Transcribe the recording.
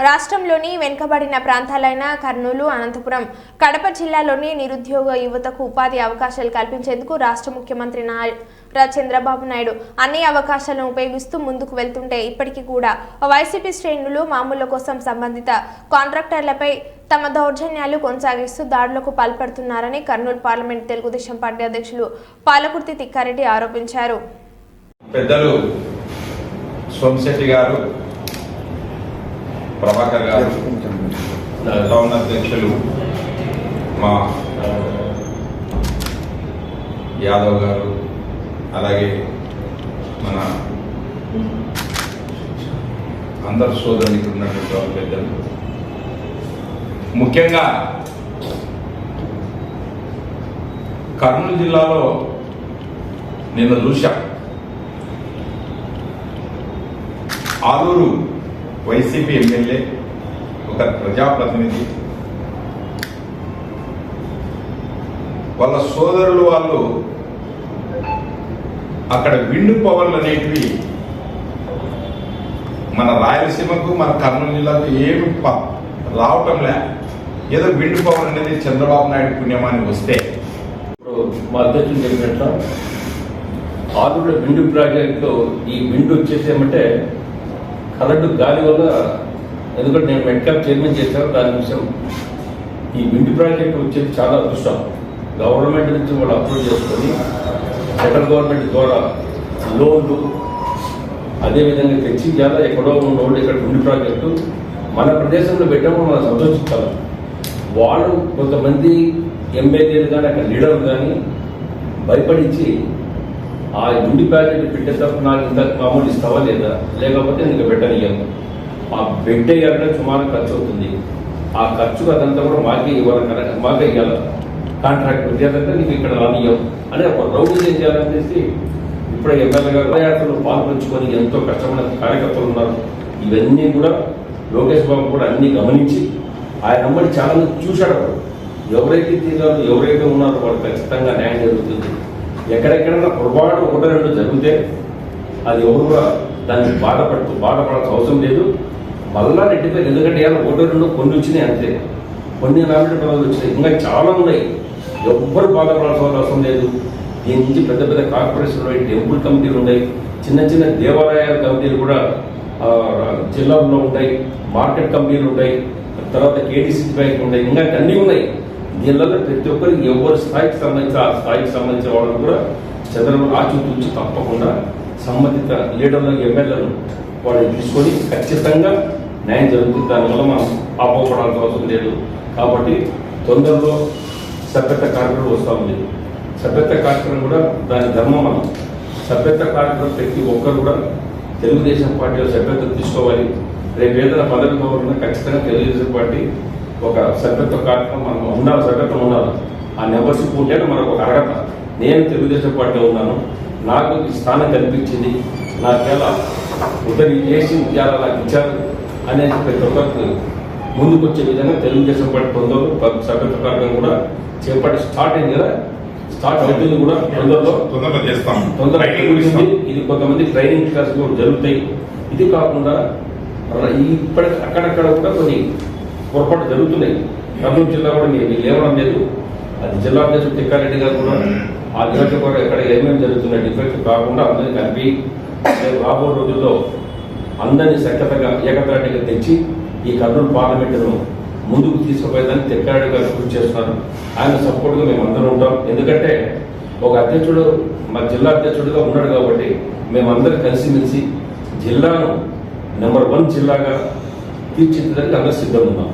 రాష్ట్రంలోని వెనుకబడిన ప్రాంతాలైన కర్నూలు అనంతపురం కడప జిల్లాలోని నిరుద్యోగ యువతకు ఉపాధి అవకాశాలు కల్పించేందుకు రాష్ట్ర ముఖ్యమంత్రి నారా చంద్రబాబు నాయుడు అన్ని అవకాశాలను ఉపయోగిస్తూ ముందుకు వెళ్తుంటే ఇప్పటికీ కూడా వైసీపీ శ్రేణులు మామూలు కోసం సంబంధిత కాంట్రాక్టర్లపై తమ దౌర్జన్యాలు కొనసాగిస్తూ దాడులకు పాల్పడుతున్నారని కర్నూలు పార్లమెంట్ తెలుగుదేశం పార్టీ అధ్యక్షులు పాలకుర్తి తిక్కారెడ్డి ఆరోపించారు. పెద్దలు సోమశెట్టి గారు ప్రభాకర్ గారు టౌన్ అధ్యక్షులు మా యాదవ్ గారు అలాగే మన అందరు సోదరునికి ఉన్నటువంటి వాళ్ళ పెద్దలు. ముఖ్యంగా కర్నూలు జిల్లాలో నిన్న చూశా. ఆలూరు వైసీపీ ఎమ్మెల్యే ఒక ప్రజాప్రతినిధి. వాళ్ళ సోదరులు వాళ్ళు అక్కడ విండు పవర్లు అనేటివి మన రాయలసీమకు మన కర్నూలు జిల్లాకు ఏమి రావటం లే. ఏదో విండు పవర్ అనేది చంద్రబాబు నాయుడు పుణ్యమాని వస్తే. ఇప్పుడు మా అధ్యక్షులు చెప్పినట్లు ఆరుడు విండు ప్రాజెక్టు ఈ విండు వచ్చేసి ఏమంటే కరెంటు గాలి వల్ల ఎందుకంటే నేను మెట్కాప్ చైర్మన్ చేశాను దాని విషయం ఈ విండ్ ప్రాజెక్ట్ వచ్చేది చాలా అదృష్టం. గవర్నమెంట్ నుంచి వాళ్ళు అప్రూవ్ చేసుకొని సెంట్రల్ గవర్నమెంట్ ద్వారా లోన్లు అదేవిధంగా తెచ్చి చాలా ఎక్కడో ఉన్న వాళ్ళు ఇక్కడ విండ్ ప్రాజెక్టు మన ప్రదేశంలో పెట్టాము మనం సంతోషించాలి వాళ్ళు కొంతమంది ఎమ్మెల్యేలు కానీ అక్కడ లీడర్లు కానీ భయపడించి ఆ గుండి ప్యాకెట్ పెట్టేటప్పుడు నాకు ఇంత మామూలు ఇస్తావా లేదా? లేకపోతే నీకు పెట్టనియ్యాను. ఆ పెట్టేయాలంటే సుమారు ఖర్చు అవుతుంది. ఆ ఖర్చు అదంతా కూడా మాకే ఇవ్వాలి కరెక్ట్ మాకే ఇవ్వాలి కాంట్రాక్ట్ లేదంటే నీకు ఇక్కడ రానియ్యం అని ఒక రౌడీ ఏం చేయాలనేసి ఇప్పుడే ఎమ్మెల్యే గారు పాదయాత్రలో పాల్పంచుకొని ఎంతో కష్టమైన కార్యకర్తలు ఉన్నారు. ఇవన్నీ కూడా లోకేష్ బాబు కూడా అన్ని గమనించి ఆయన అమ్మని చాలా చూశాడు ఎవరైతే తీరాలు ఎవరైతే ఉన్నారో వాళ్ళు ఖచ్చితంగా న్యాయం జరుగుతుంది. ఎక్కడెక్కడైనా పొరపాటు ఒకటో రెండు జరిగితే అది ఎవరు కూడా దాన్ని బాధపడుతూ బాధపడాల్సిన అవసరం లేదు. మళ్ళా రెట్టిపై ఎందుకంటే ఇలా ఒకటి రెండు కొన్ని వచ్చినాయి అంతే. కొన్ని నామినేట్ పదవులు వచ్చినాయి. ఇంకా చాలా ఉన్నాయి. ఎవ్వరు బాధపడాల్సిన అవసరం లేదు. దీని నుంచి పెద్ద పెద్ద కార్పొరేషన్ ఉన్నాయి టెంపుల్ కమిటీలు ఉన్నాయి. చిన్న చిన్న దేవాలయాల కమిటీలు కూడా జిల్లాలో జిల్లాల్లో ఉంటాయి. మార్కెట్ కమిటీలు ఉంటాయి. తర్వాత కేటీసీ బ్యాంక్ ఉంటాయి. ఇంకా అన్నీ ఉన్నాయి. దీనివల్ల ప్రతి ఒక్కరికి ఎవరి స్థాయికి సంబంధించి ఆ స్థాయికి సంబంధించిన వాళ్ళని కూడా చంద్రబాబు ఆచితూచి తప్పకుండా సంబంధిత లీడర్లను ఎమ్మెల్యేలు వాళ్ళని తీసుకొని ఖచ్చితంగా న్యాయం జరుగుతుంది. దానివల్ల మనం ఆపోపడాల్సిన అవసరం లేదు. కాబట్టి తొందరలో సభ్యత కార్యక్రమం వస్తూ ఉంది. సభ్యత కార్యక్రమం కూడా దాని ధర్మం మనం. సభ్యత కార్యక్రమం ప్రతి ఒక్కరు కూడా తెలుగుదేశం పార్టీలో సభ్యత తీసుకోవాలి. రేపు ఏదైనా పదవి కావాలన్నా ఖచ్చితంగా తెలుగుదేశం పార్టీ ఒక సభ్యత్వ కార్యక్రమం మనం ఉండాలి సభ్యత్వం ఉండాలి. ఆ మెంబర్షిప్ ఉంటేనే మనకు ఒక అర్హత. నేను తెలుగుదేశం పార్టీలో ఉన్నాను. నాకు ఈ స్థానం కల్పించింది. నాకేలా ఉదయం చేసి ఉద్యాలు నాకు ఇచ్చారు అనేది ప్రతి ఒక్కరికి ముందుకు వచ్చే విధంగా తెలుగుదేశం పార్టీ తొందరలో సభ్యత్వ కార్యక్రమం కూడా చేపట్టి స్టార్ట్ అయింది కదా. స్టార్ట్ అవుతుంది కూడా తొందరలో. తొందరగా చేస్తాం. తొందరగా. ఇది కొంతమంది ట్రైనింగ్ క్లాసులు కూడా జరుగుతాయి. ఇది కాకుండా ర- ఇప్పటి అక్కడక్కడ కూడా కొన్ని పొరపాటు జరుగుతున్నాయి. కర్నూలు జిల్లా కూడా నేను లేవడం లేదు. అది జిల్లా అధ్యక్షుడు తిక్కారెడ్డి గారు కూడా ఆ నియోజకవర్గం ఎక్కడ ఏమేమి జరుగుతున్నాయి డిఫెక్ట్ కాకుండా అందరినీ కలిపి రేపు రాబో రోజుల్లో అందరినీ సఖ్యతగా ఏకతాటిగా తెచ్చి ఈ కర్నూలు పార్లమెంటును ముందుకు తీసుకుపోయేదాన్ని తిక్కారెడ్డి గారు కృషి చేస్తున్నారు. ఆయన సపోర్ట్గా మేము అందరం ఉంటాం. ఎందుకంటే ఒక అధ్యక్షుడు మా జిల్లా అధ్యక్షుడిగా ఉన్నాడు కాబట్టి మేమందరం కలిసిమెలిసి జిల్లాను నెంబర్ వన్ జిల్లాగా తీర్చిదిద్దడానికి అందరూ సిద్ధంగా ఉన్నాం.